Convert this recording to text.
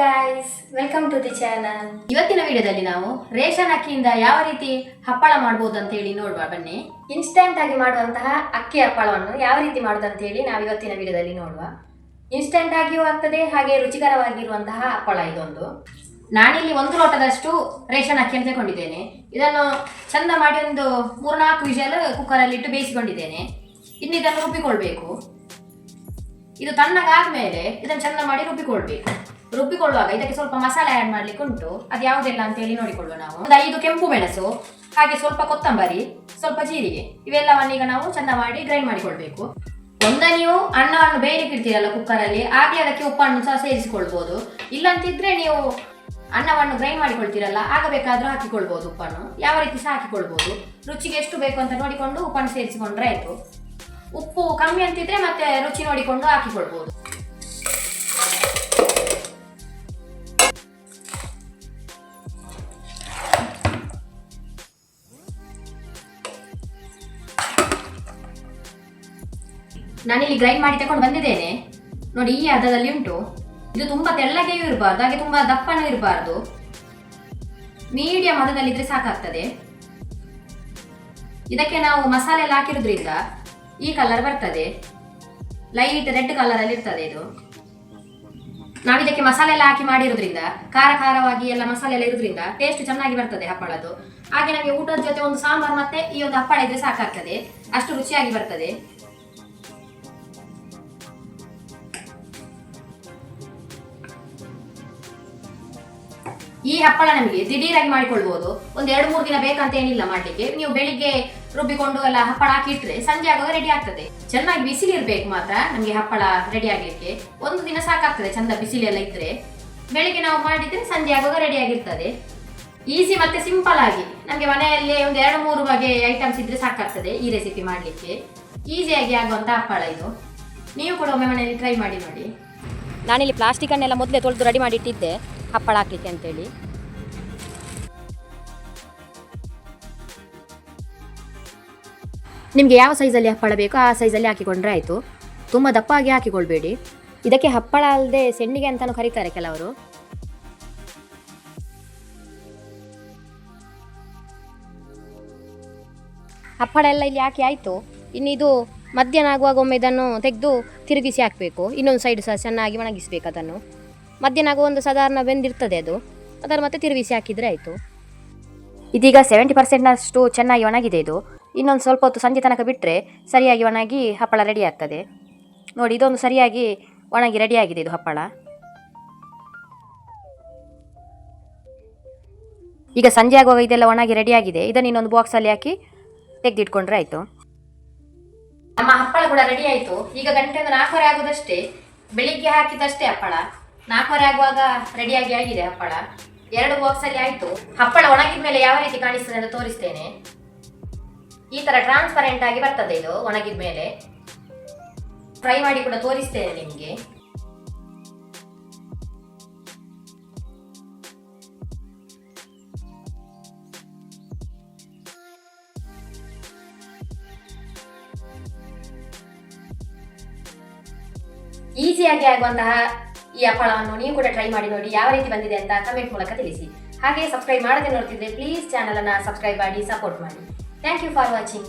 Guys welcome to the channel ಇವತ್ತಿನ ವಿಡಿಯೋದಲ್ಲಿ ನಾವು ರೇಷನ್ ಅಕ್ಕಿಯಿಂದ ಯಾವ ರೀತಿ ಹಪ್ಪಳ ಮಾಡಬಹುದು ಅಂತ ಹೇಳಿ ನೋಡುವ ಬನ್ನಿ. ಇನ್ಸ್ಟಂಟ್ ಆಗಿ ಮಾಡುವಂತಹ ಅಕ್ಕಿ ಹಪ್ಪಳವನ್ನು ಯಾವ ರೀತಿ ಮಾಡುದು ಅಂತ ಹೇಳಿ ನಾವು ಇವತ್ತಿನ ವಿಡಿಯೋದಲ್ಲಿ ನೋಡುವ. ಇನ್ಸ್ಟಂಟ್ ಆಗಿಯೂ ಆಗ್ತದೆ ಹಾಗೆ ರುಚಿಕರವಾಗಿರುವಂತಹ ಹಪ್ಪಳ ಇದೊಂದು. ನಾನಿಲ್ಲಿ ಒಂದು ಲೋಟದಷ್ಟು ರೇಷನ್ ಅಕ್ಕಿಯನ್ನು ತಗೊಂಡಿದ್ದೇನೆ. ಇದನ್ನು ಚಂದ ಮಾಡಿ ಒಂದು ಮೂರ್ನಾಲ್ಕು ವಿಷಲ್ ಕುಕ್ಕರಲ್ಲಿ ಇಟ್ಟು ಬೇಯಿಸಿಕೊಂಡಿದ್ದೇನೆ. ಇನ್ನು ಇದನ್ನು ರುಬ್ಬಿಕೊಳ್ಬೇಕು. ಇದು ತಣ್ಣಗಾದ್ಮೇಲೆ ಇದನ್ನು ಚಂದ ಮಾಡಿ ರುಬ್ಬಿಕೊಳ್ಬೇಕು. ರುಬ್ಬಿಕೊಳ್ಳುವಾಗ ಇದಕ್ಕೆ ಸ್ವಲ್ಪ ಮಸಾಲೆ ಆ್ಯಡ್ ಮಾಡ್ಲಿಕ್ಕೆ ಉಂಟು. ಅದು ಯಾವುದೆಲ್ಲ ಅಂತ ಹೇಳಿ ನೋಡಿಕೊಳ್ಳುವ ನಾವು. ಒಂದು ಐದು ಕೆಂಪು ಮೆಣಸು, ಹಾಗೆ ಸ್ವಲ್ಪ ಕೊತ್ತಂಬರಿ, ಸ್ವಲ್ಪ ಜೀರಿಗೆ. ಇವೆಲ್ಲವನ್ನು ಈಗ ನಾವು ಚೆಂದ ಮಾಡಿ ಗ್ರೈಂಡ್ ಮಾಡಿಕೊಳ್ಬೇಕು. ಒಂದ ನೀವು ಅನ್ನವನ್ನು ಬೇಯಲಿಕ್ಕೆ ಇಡ್ತೀರಲ್ಲ ಕುಕ್ಕರಲ್ಲಿ ಆಗಲೇ ಅದಕ್ಕೆ ಉಪ್ಪನ್ನು ಸಹ ಸೇರಿಸಿಕೊಳ್ಬೋದು. ಇಲ್ಲಂತಿದ್ರೆ ನೀವು ಅನ್ನವನ್ನು ಗ್ರೈಂಡ್ ಮಾಡಿಕೊಳ್ತೀರಲ್ಲ ಆಗ ಬೇಕಾದರೂ ಹಾಕಿಕೊಳ್ಬೋದು ಉಪ್ಪನ್ನು. ಯಾವ ರೀತಿ ಸಹ ಹಾಕಿಕೊಳ್ಬೋದು. ರುಚಿಗೆ ಎಷ್ಟು ಬೇಕು ಅಂತ ನೋಡಿಕೊಂಡು ಉಪ್ಪನ್ನು ಸೇರಿಸಿಕೊಂಡ್ರೆ ಆಯಿತು. ಉಪ್ಪು ಕಮ್ಮಿ ಅಂತಿದ್ರೆ ಮತ್ತೆ ರುಚಿ ನೋಡಿಕೊಂಡು ಹಾಕಿಕೊಳ್ಬೋದು. ನಾನಿಲ್ಲಿ ಗ್ರೈಂಡ್ ಮಾಡಿ ತಕೊಂಡು ಬಂದಿದ್ದೇನೆ. ನೋಡಿ, ಈ ಹದದಲ್ಲಿ ಉಂಟು. ಇದು ತುಂಬಾ ತೆಳ್ಳಗೆಯೂ ಇರಬಾರ್ದು, ಹಾಗೆ ತುಂಬಾ ದಪ್ಪನೂ ಇರಬಾರ್ದು. ಮೀಡಿಯಂ ಹದದಲ್ಲಿದ್ರೆ ಸಾಕಾಗ್ತದೆ. ಇದಕ್ಕೆ ನಾವು ಮಸಾಲೆ ಎಲ್ಲ ಹಾಕಿರೋದ್ರಿಂದ ಈ ಕಲರ್ ಬರ್ತದೆ. ಲೈಟ್ ರೆಡ್ ಕಲರ್ ಅಲ್ಲಿ ಇರ್ತದೆ ಇದು. ನಾವು ಇದಕ್ಕೆ ಮಸಾಲೆ ಎಲ್ಲ ಹಾಕಿ ಮಾಡಿರೋದ್ರಿಂದ, ಖಾರ ಖಾರವಾಗಿ ಎಲ್ಲ ಮಸಾಲೆ ಎಲ್ಲ ಇರೋದ್ರಿಂದ ಟೇಸ್ಟ್ ಚೆನ್ನಾಗಿ ಬರ್ತದೆ ಹಪ್ಪಳದ್ದು. ಹಾಗೆ ನಮಗೆ ಊಟದ ಜೊತೆ ಒಂದು ಸಾಂಬಾರ್ ಮತ್ತೆ ಈ ಒಂದು ಹಪ್ಪಳ ಇದ್ರೆ ಸಾಕಾಗ್ತದೆ. ಅಷ್ಟು ರುಚಿಯಾಗಿ ಬರ್ತದೆ. ಈ ಹಪ್ಪಳ ನಮಗೆ ದಿಢೀರಾಗಿ ಮಾಡಿಕೊಳ್ಬಹುದು ಒಂದು ಎರಡು ಮೂರು ದಿನ ಬೇಕಂತ ಏನಿಲ್ಲ ಮಾಡ್ಲಿಕ್ಕೆ. ನೀವು ಬೆಳಿಗ್ಗೆ ರುಬ್ಬಿಕೊಂಡು ಎಲ್ಲ ಹಪ್ಪಳ ಹಾಕಿ ಇಟ್ರೆ ಸಂಜೆ ಆಗುವಾಗ ರೆಡಿ ಆಗ್ತದೆ. ಚೆನ್ನಾಗಿ ಬಿಸಿಲು ಇರ್ಬೇಕು ಮಾತ್ರ ನಮಗೆ ಹಪ್ಪಳ ರೆಡಿ ಆಗ್ಲಿಕ್ಕೆ. ಒಂದು ದಿನ ಸಾಕಾಗ್ತದೆ ಚಂದ ಬಿಸಿಲೆಲ್ಲ ಇದ್ರೆ. ಬೆಳಿಗ್ಗೆ ನಾವು ಮಾಡಿದ್ರೆ ಸಂಜೆ ಆಗುವಾಗ ರೆಡಿ ಆಗಿರ್ತದೆ. ಈಸಿ ಮತ್ತೆ ಸಿಂಪಲ್ ಆಗಿ. ನಮಗೆ ಮನೆಯಲ್ಲಿ ಒಂದು ಎರಡು ಮೂರು ಬಗೆ ಐಟಮ್ಸ್ ಇದ್ರೆ ಸಾಕಾಗ್ತದೆ ಈ ರೆಸಿಪಿ ಮಾಡಲಿಕ್ಕೆ. ಈಸಿಯಾಗಿ ಆಗುವಂತ ಹಪ್ಪಳ ಇದು. ನೀವು ಕೂಡ ಒಮ್ಮೆ ಮನೆಯಲ್ಲಿ ಟ್ರೈ ಮಾಡಿ ನೋಡಿ. ನಾನಿಲ್ಲಿ ಪ್ಲಾಸ್ಟಿಕನ್ನೆಲ್ಲ ಮೊದಲೇ ತೊಳೆದು ರೆಡಿ ಮಾಡಿ ಇಟ್ಟಿದ್ದೆ. ಹಪ್ಪಳ ಹಾಕ್ಲಿಕ್ಕೆ ಅಂತೇಳಿ. ನಿಮಗೆ ಯಾವ ಸೈಜಲ್ಲಿ ಹಪ್ಪಳ ಬೇಕೋ ಆ ಸೈಜಲ್ಲಿ ಹಾಕಿಕೊಂಡ್ರೆ ಆಯಿತು. ತುಂಬ ದಪ್ಪಾಗಿ ಹಾಕಿಕೊಳ್ಬೇಡಿ. ಇದಕ್ಕೆ ಹಪ್ಪಳ ಅಲ್ಲದೆ ಸೆಣ್ಣಿಗೆ ಅಂತಲೂ ಕರೀತಾರೆ ಕೆಲವರು. ಹಪ್ಪಳ ಎಲ್ಲ ಇಲ್ಲಿ ಹಾಕಿ ಆಯಿತು. ಇನ್ನು ಇದು ಮಧ್ಯಾಹ್ನ ಆಗುವಾಗ ಒಮ್ಮೆ ಇದನ್ನು ತೆಗೆದು ತಿರುಗಿಸಿ ಹಾಕಬೇಕು. ಇನ್ನೊಂದು ಸೈಡ್ ಸಹ ಚೆನ್ನಾಗಿ ಒಣಗಿಸ್ಬೇಕು ಅದನ್ನು. ಮಧ್ಯಾಹ್ನ ಆಗುವ ಒಂದು ಸಾಧಾರಣ ಬೆಂದಿರ್ತದೆ ಅದು. ಅದನ್ನು ಮತ್ತೆ ತಿರುಗಿಸಿ ಹಾಕಿದರೆ ಆಯಿತು. ಇದೀಗ ಸೆವೆಂಟಿ ಪರ್ಸೆಂಟ್ನಷ್ಟು ಚೆನ್ನಾಗಿ ಒಣಗಿದೆ ಇದು. ಇನ್ನೊಂದು ಸ್ವಲ್ಪ ಹೊತ್ತು ಸಂಜೆ ತನಕ ಬಿಟ್ಟರೆ ಸರಿಯಾಗಿ ಒಣಗಿ ಹಪ್ಪಳ ರೆಡಿ ಆಗ್ತದೆ. ನೋಡಿ ಇದೊಂದು ಸರಿಯಾಗಿ ಒಣಗಿ ರೆಡಿ ಆಗಿದೆ ಇದು ಹಪ್ಪಳ. ಈಗ ಸಂಜೆ ಆಗುವಾಗ ಇದೆಲ್ಲ ಒಣಗಿ ರೆಡಿ ಆಗಿದೆ. ಇದನ್ನು ಇನ್ನೊಂದು ಬಾಕ್ಸಲ್ಲಿ ಹಾಕಿ ತೆಗೆದಿಟ್ಕೊಂಡ್ರೆ ಆಯಿತು. ನಮ್ಮ ಹಪ್ಪಳ ಕೂಡ ರೆಡಿ ಆಯಿತು. ಈಗ ಗಂಟೆ ಒಂದು ನಾಲ್ಕುವರೆ ಆಗೋದಷ್ಟೇ. ಬೆಳಿಗ್ಗೆ ಹಾಕಿದಷ್ಟೇ ಹಪ್ಪಳ. ನಾಲ್ಕುವರೆ ಆಗುವಾಗ ರೆಡಿಯಾಗಿ ಆಗಿದೆ ಹಪ್ಪಳ. ಎರಡು ಬಾಕ್ಸ್ ಅಲ್ಲಿ ಆಯ್ತು. ಹಪ್ಪಳ ಒಣಗಿದ ಮೇಲೆ ಯಾವ ರೀತಿ ಕಾಣಿಸ್ತದೆ ಅಂತ ತೋರಿಸ್ತೇನೆ. ಈ ತರ ಟ್ರಾನ್ಸ್ಪರೆಂಟ್ ಆಗಿ ಬರ್ತದೆ ಇದು, ಒಣಗಿದ ಮೇಲೆ. ಫ್ರೈ ಮಾಡಿ ಕೂಡ ತೋರಿಸ್ತೇನೆ ನಿಮಗೆ. ಈಸಿಯಾಗಿ ಆಗುವಂತಹ ಈ ಹಪ್ಪಳವನ್ನು ನೀವು ಕೂಡ ಟ್ರೈ ಮಾಡಿ ನೋಡಿ ಯಾವ ರೀತಿ ಬಂದಿದೆ ಅಂತ ಕಮೆಂಟ್ ಮೂಲಕ ತಿಳಿಸಿ. ಹಾಗೆ ಸಬ್ಸ್ಕ್ರೈಬ್ ಮಾಡದೆ ನೋಡ್ತಿದ್ರೆ ಪ್ಲೀಸ್ ಚಾನಲನ್ನು ಸಬ್ಸ್ಕ್ರೈಬ್ ಮಾಡಿ ಸಪೋರ್ಟ್ ಮಾಡಿ. Thank you for watching